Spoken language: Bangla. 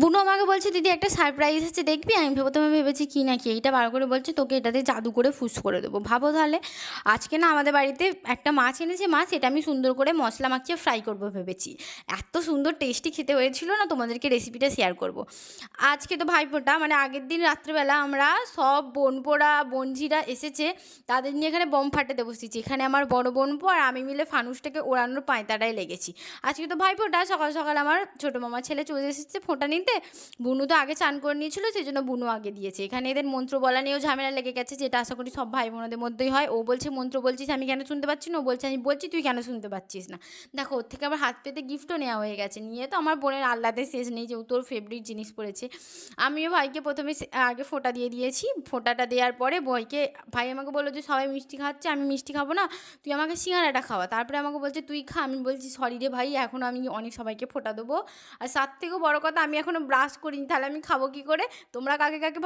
বুনু আমাকে বলছে, দিদি, একটা সারপ্রাইজ আছে দেখবি? আমি প্রথমে ভেবেছি, কী না কি? এইটা বার করে বলছে, তোকে এটাতে জাদু করে ফুস করে দেবো। ভাবো তাহলে, আজকে না আমাদের বাড়িতে একটা মাছ এনেছে মাছ, এটা আমি সুন্দর করে মশলা মাখিয়ে ফ্রাই করব ভেবেছি। এত সুন্দর টেস্টি খেতে হয়েছিল না, তোমাদেরকে রেসিপিটা শেয়ার করব। আজকে তো ভাইফোঁটা মানে আগের দিন রাত্রেবেলা আমরা সব বোনপোড়া, বোনঝিরা এসেছে, তাদের নিয়ে এখানে বম ফাটাতে বসেছি। এখানে আমার বড় বোনপো আর আমি মিলে ফানুসটাকে ওড়ানোর পাঁয়তাটায় লেগেছি। আজকে তো ভাইফোঁটা সকাল সকাল আমার ছোটো মামা ছেলে চলে এসেছে, ফোঁটা নিতে। বুনু তো আগে চান করে নিয়েছিল, সেই জন্য বুনু আগে দিয়েছে। এখানে এদের মন্ত্র বলা নিয়েও ঝামেলা লেগে গেছে, যেটা আশা করি সব ভাই বোনদের মধ্যেই হয়। ও বলছে, মন্ত্র বলছিস, আমি কেন শুনতে পাচ্ছি না? ও বলছে, আমি বলছি, তুই কেন শুনতে পাচ্ছিস না? দেখো, ওর থেকে আবার হাত পেতে গিফটও নেওয়া হয়ে গেছে। নিয়ে তো আমার বোনের আহ্লাদে শেষ নেই যেহেতু তোর ফেভারিট জিনিস পড়েছে। আমিও ভাইকে প্রথমে আগে ফোঁটা দিয়ে দিয়েছি। ফোঁটাটা দেওয়ার পরে বইকে, ভাই আমাকে বলল যে, সবাই মিষ্টি খাচ্ছে, আমি মিষ্টি খাব না, তুই আমাকে সিঙ্গারাটা খাওয়া। তারপরে আমাকে বলছে, তুই খা। আমি বলছি সরি রে ভাই, এখন আমি অনেক সবাইকে ফোঁটা দেবো। আর তার থেকেও বড় কথা, আমি এখনও ব্রাশ করিনি তাহলে আমি খাব কী করে? তোমরা কাকে কাকে